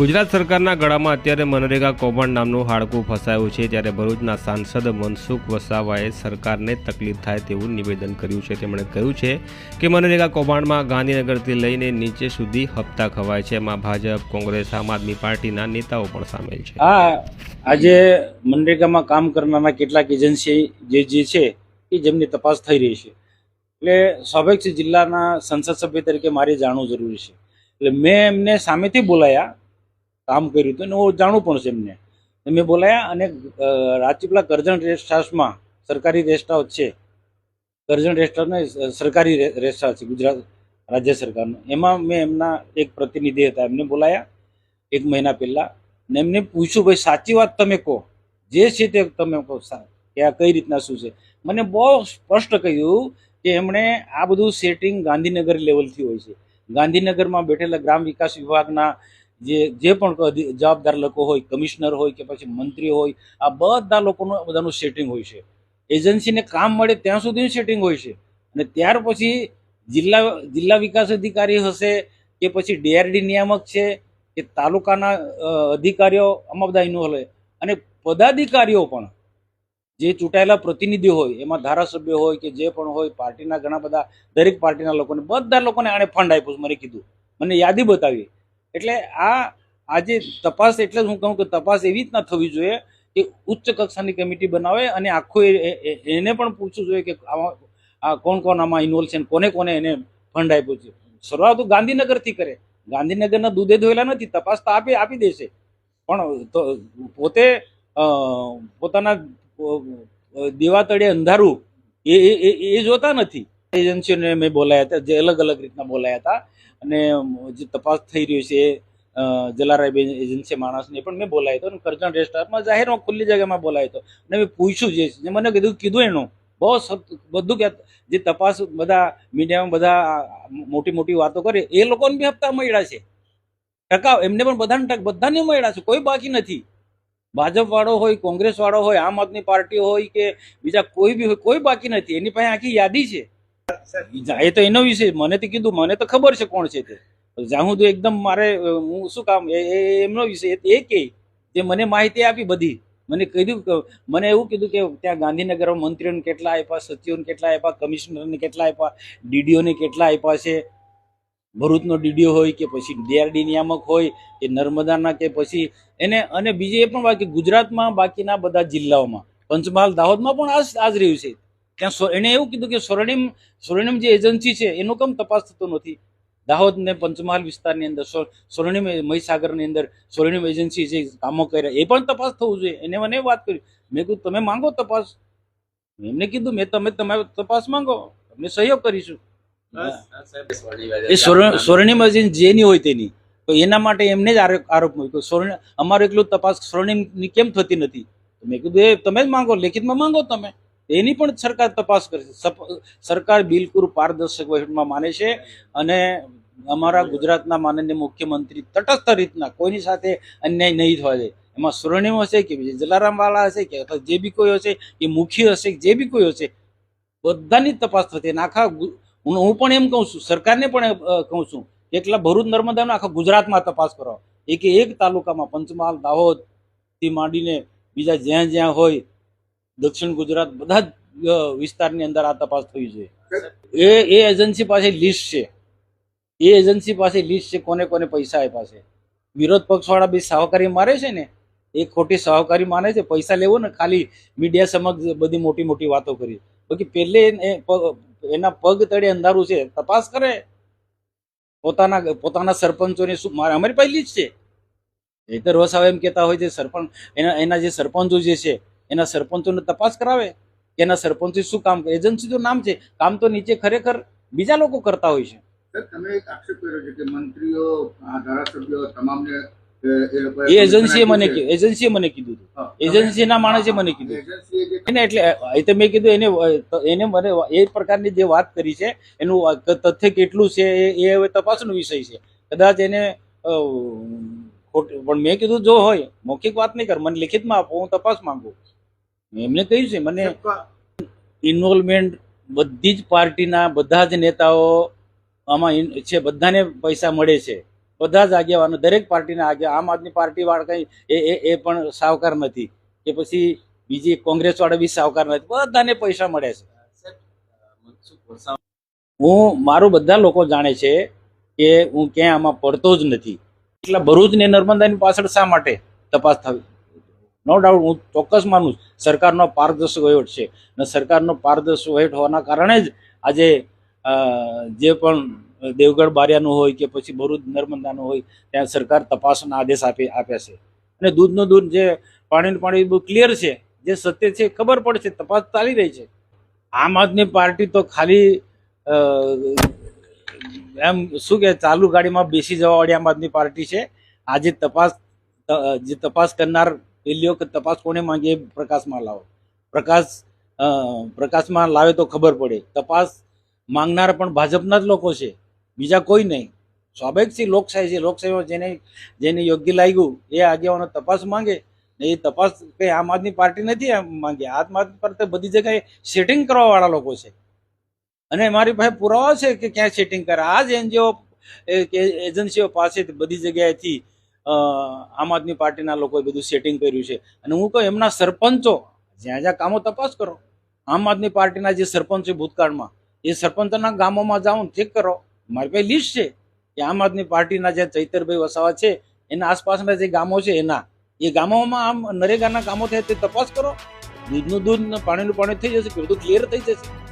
ગુજરાત સરકારના ગળામાં અત્યારે મનરેગા કૌભાંડ નામનું હાડકું ફસાયું છે ત્યારે ભરૂચના સાંસદ મનસુખ વસાવાએ સરકારને તકલીફ થાય તેવું નિવેદન કર્યું છે. તેમણે કહ્યું છે કે મનરેગા કૌભાંડમાં ગાંધીનગરથી લઈને નીચે સુધી હપ્તા ખવાય છે. એમાં ભાજપ, કોંગ્રેસ, આમ આદમી પાર્ટીના નેતાઓ પણ સામેલ છે. આ આજે મનરેગામાં કામ કરનારા કેટલાક એજન્સી જે જે છે એ જેમની તપાસ થઈ રહી છે. એટલે સ્વાભાવિક છે, જિલ્લાના સંસદ સભ્ય તરીકે મારે જાણવું જરૂરી છે. એટલે મેં એમને સામેથી બોલાયા કામ કર્યું હતું અને હું જાણવું પણ છે એમને. મેં બોલાયા અને રાજપીપળા કરજણ રેસ્ટ હાઉસમાં સરકારી રેસ્ટ હાઉસ છે. કરજણ રેસ્ટ હાઉસ સરકારી રેસ્ટ હાઉસ છે, ગુજરાત રાજ્ય સરકારનું. એમાં મેં એમના એક પ્રતિનિધિ હતા, એમને બોલાયા એક મહિના પહેલાં. ને એમને પૂછ્યું, ભાઈ, સાચી વાત તમે કહો. જે છે તે તમે કહો કે આ કઈ રીતના શું છે? મને બહુ સ્પષ્ટ કહ્યું કે એમણે આ બધું સેટિંગ ગાંધીનગર લેવલથી હોય છે. ગાંધીનગરમાં બેઠેલા ગ્રામ વિકાસ વિભાગના જે જે પણ જવાબદાર લોકો હોય, કમિશનર હોય કે પછી મંત્રી હોય, આ બધા લોકોનું, બધાનું સેટિંગ હોય છે. એજન્સીને કામ મળે ત્યાં સુધી સેટિંગ હોય છે. અને ત્યાર પછી જિલ્લા જિલ્લા વિકાસ અધિકારી હશે કે પછી ડીઆરડી નિયામક છે કે તાલુકાના અધિકારીઓ, આમાં બધા ઇન્વોલ્વ અને પદાધિકારીઓ પણ, જે ચૂંટાયેલા પ્રતિનિધિ હોય, એમાં ધારાસભ્ય હોય કે જે પણ હોય, પાર્ટીના ઘણા બધા, દરેક પાર્ટીના લોકોને, બધા લોકોને આણે ફંડ આપ્યું મને કીધું. મને યાદી બતાવી. એટલે આ આજે તપાસ એટલે જ હું કહું કે તપાસ એવી રીતના થવી જોઈએ કે ઉચ્ચ કક્ષાની કમિટી બનાવે અને આખું એને પણ પૂછવું જોઈએ કે આમાં આ કોણ કોણ આમાં ઇન્વોલ્વ છે કોને કોને એને ફંડ આપ્યો છે. શરૂઆત ગાંધીનગરથી કરે. ગાંધીનગરના દૂધે ધોયેલા નથી. તપાસ તો આપી આપી દેશે. પણ પોતે પોતાના દેવાતળે દેવા તળે અંધારું એ- એ જોતા નથી. એજન્સીઓને મેં બોલાયા હતા, જે અલગ અલગ રીતના બોલાયા હતા. અને જે તપાસ થઈ રહી છે જલારાય એજન્સી માણસને પણ મેં બોલાવ્યો હતો અને કરજણ રેસ્ટોરન્ટમાં જાહેરમાં ખુલ્લી જગ્યામાં બોલાયો હતો. અને મેં પૂછ્યું જે. મને કીધું કીધું એનું. બહુ બધું કે જે તપાસ બધા મીડિયામાં બધા મોટી મોટી વાતો કરે, એ લોકોને બી હપ્તા મળ્યા છે. ટકાવ એમને પણ બધાને ટક- બધાને મળ્યા છે, કોઈ બાકી નથી. ભાજપ વાળો હોય કોંગ્રેસ વાળો હોય, આમ આદમી પાર્ટી હોય કે બીજા કોઈ બી હોય, કોઈ બાકી નથી. એની પાસે આખી યાદી છે. એ તો એનો વિશે મને તો કીધું, મને તો ખબર છે કોણ છે તે. જાહું તો એકદમ મારે હું શું કામ એમનો વિશે એ કે, જે મને માહિતી આપી બધી. મને કીધું મને એવું કીધું કે ત્યાં ગાંધીનગરમાં મંત્રીઓને કેટલા આપ્યા, સચિવોને કેટલા આપ્યા, કમિશનરને કેટલા આપ્યા, ડીડીઓને કેટલા આપ્યા છે. ભરૂચનો ડીડીઓ હોય કે પછી ડીઆરડી નિયામક હોય, કે નર્મદાના કે પછી એને, અને બીજી એ પણ બાકી ગુજરાતમાં બાકીના બધા જિલ્લાઓમાં. પંચમહાલ દાહોદમાં પણ આ જ રહ્યું છે. ત્યાં એને એણે એવું કીધું કે સ્વર્ણિમ સ્વર્ણિમ જે એજન્સી છે એનું કેમ તપાસ થતો નથી? દાહોદ ને પંચમહાલ વિસ્તારની અંદર સ્વ- સ્વર્ણિમ મહીસાગરની અંદર સ્વર્ણિમ એજન્સી જે કામો કર્યા એ પણ તપાસ થવું જોઈએ. એને મને વાત કરી. મેં કીધું તમે માંગો તપાસ. એમને કીધું મેં તમે તમારે તપાસ માંગો. અમે સહયોગ કરીશું. એ સ્વર્ણિમ એજન્સી જેની હોય તેની. તો એના માટે એમને જ આરોપ આરોપ મૂક્યો. સ્વર્ણ અમારું એકલું તપાસ સ્વર્ણિમની કેમ થતી નથી? મેં કીધું એ તમે જ માંગો લેખિતમાં માંગો તમે. એની પણ સરકાર તપાસ કરશે સરકાર બિલકુલ પારદર્શક વહીવટમાં માને છે અને અમારા ગુજરાતના માનનીય મુખ્યમંત્રી તટસ્થ રીતના કોઈની સાથે અન્યાય નહીં થવા દે. એમાં સ્વર્ણિમ હશે કે બીજે જલારામ વાળા હશે કે અથવા જે બી કોઈ હશે, કે મુખ્ય હશે જે બી કોઈ હશે, બધાની તપાસ થતી અને આખા હું પણ એમ કહું છું, સરકારને પણ કહું છું એકલા ભરૂચ નર્મદા આખા ગુજરાતમાં તપાસ કરો. એક એક તાલુકામાં પંચમહાલ દાહોદથી માંડીને બીજા જ્યાં જ્યાં હોય દક્ષિણ ગુજરાત બધા જ વિસ્તારની અંદર આ તપાસ થવી જોઈએ. એ એ એજન્સી પાસે લિસ્ટ છે. એ એજન્સી પાસે લિસ્ટ છે કોને કોને પૈસા આપ્યા છે. વિરોધ પક્ષવાળા બી સહકારી મારે છે ને એ ખોટી સહકારી માને છે પૈસા લેવો ને ખાલી મીડિયા સમક્ષ બધી મોટી મોટી વાતો કરી. બાકી પહેલે એના પગ તળે અંધારું છે તપાસ કરે. પોતાના પોતાના સરપંચોને શું મારે અમારી પહેલી લિસ્ટ છે. એ તો રોસાવ એમ કહેતા હોય છે સરપંચ એના એના જે સરપંચો જે છે એના સરપંચોને તપાસ કરાવે કે એના સરપંચે શું કામ કરે એજન્સી તો નામ છે કામ તો નીચે ખરેખર બીજા લોકો કરતા હોય છે. તમે એક આક્ષેપ કર્યો છે કે મંત્રીઓ ધારાસભ્યો તમામને એ એ લોકોએ એ એજન્સીએ મને કીધું કીધું એજન્સીએ મને કીધું એજન્સીના માણસે મને કીધું એને એટલે એ તો મેં કીધું એને એને મને એ પ્રકારની જે વાત કરી છે એનું તથ્ય કેટલું છે એ એ હવે તપાસનો વિષય છે. કદાચ એને પણ મેં કીધું જો હોય મૌખિક વાત નહીં કર મને લિખિતમાં આપો હું તપાસ માંગુ. એમને કહ્યું છે મને ઇન્વોલ્વમેન્ટ બધી જ પાર્ટીના બધા જ નેતાઓ આમાં છે બધાને પૈસા મળે છે. બધા જ આગેવાનો દરેક પાર્ટીના આગે આમ આદમી પાર્ટી વાળા કઈ એ એ પણ સાવકાર નથી. કે પછી બીજી કોંગ્રેસ વાળા બી સાવકાર નથી. બધાને પૈસા મળે છે. હું મારું બધા લોકો જાણે છે કે હું ક્યાંય આમાં પડતો જ નથી. એટલા ભરૂચ ને નર્મદાની પાછળ શા માટે તપાસ થવી? નો ડાઉટ હું ચોક્કસ માનું સરકારનો પારદર્શક વહીવટ છે. અને સરકારનો પારદર્શક વહીવટ હોવાના કારણે જ આજે જે પણ દેવગઢ બારિયાનું હોય કે પછી ભરૂચ નર્મદાનું હોય, ત્યાં સરકાર તપાસના આદેશ આપી, આપ્યા છે. અને દૂધનું દૂધ જે પાણીનું પાણી બહુ ક્લિયર છે. જે સત્ય છે ખબર પડશે તપાસ ચાલી રહી છે. આમ આદમી પાર્ટી તો ખાલી એમ શું કે ચાલુ ગાડીમાં બેસી જવા વાળી આમ આદમી પાર્ટી છે. આજે તપાસ જે તપાસ કરનાર પેલીઓ કે તપાસ કોને માંગી એ પ્રકાશમાં લાવો. પ્રકાશ પ્રકાશમાં લાવે તો ખબર પડે. તપાસ માંગનાર પણ ભાજપના જ લોકો છે. બીજા કોઈ નહીં. સ્વાભાવિક છે લોકશાહી છે. લોકશાહીમાં જેને જેને યોગ્ય લાગ્યું એ આગેવાનો તપાસ માંગે એ તપાસ કંઈ આમ આદમી પાર્ટી નથી માંગે. આમ આદમી પાર્ટી બધી જગ્યાએ સેટિંગ કરવા વાળા લોકો છે. અને મારી પાસે પુરાવા છે કે ક્યાં સેટિંગ કરે? આ જ એનજીઓ એજન્સીઓ પાસે બધી જગ્યાએથી આમ આદમી પાર્ટીના લોકોએ બધું સેટિંગ કર્યું છે. અને હું કહું, એમના સરપંચો જ્યાં જ્યાં કામો તપાસ કરો. આમ આદમી પાર્ટીના જે સરપંચ છે ભૂતકાળમાં, એ સરપંચોના ગામોમાં જાઓ ચેક કરો. મારી પાસે લિસ્ટ છે કે આમ આદમી પાર્ટીના જે ચૈતરભાઈ વસાવા છે, એના આસપાસના જે ગામો છે, એના. એ ગામોમાં આમ નરેગાના કામો થાય તે તપાસ કરો. દૂધનું દૂધ પાણીનું પાણી થઈ જશે બધું ક્લિયર થઈ જશે.